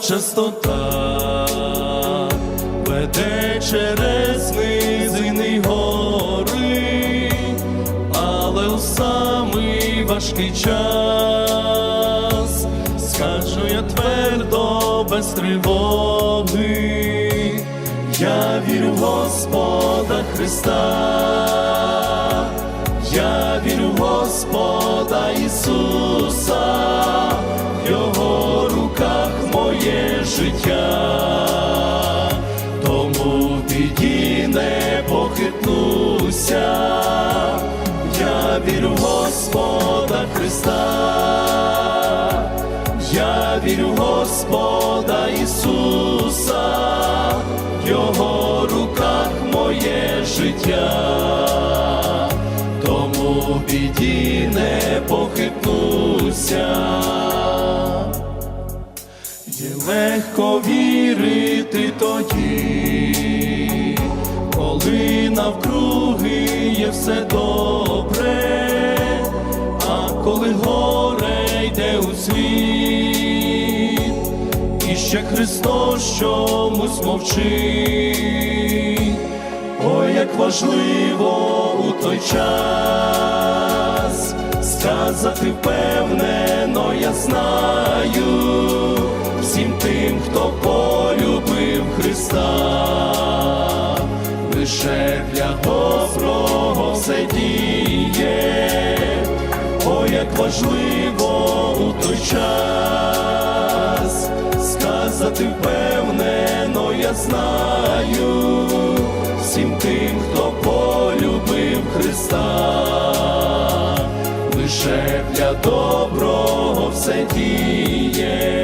частота веде через низини гори, але у самий важкий час скажу я твердо без тривоги, я вірю в Господа Христа. Я вірю в Господа Ісуса, життя, тому в біді не похитнуся, я вірю в Господа Христа, я вірю в Господа Ісуса, в Його руках моє життя. Тому в біді не похитнуся. Легко вірити тоді, коли навкруги є все добре, а коли горе йде у світ, і ще Христос чомусь мовчить. Ой, як важливо у той час сказати впевнено, я знаю всім тим, хто полюбив Христа, лише для доброго все діє, ой, як важливо у той час сказати впевнено, я знаю всім тим, хто полюбив Христа, лише для доброго все діє.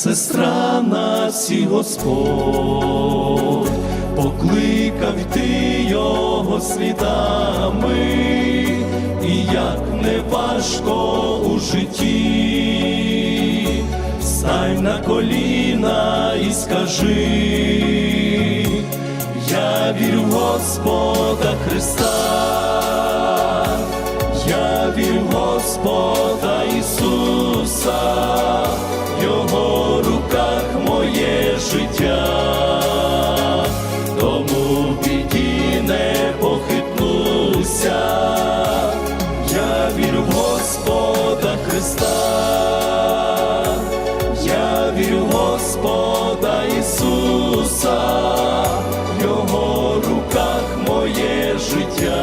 Сестра, нас всі Господь покликав йти його слідами, і як не важко у житті, стань на коліна і скажи, я вірю в Господа Христа. Я вірю в Господа Ісуса, життя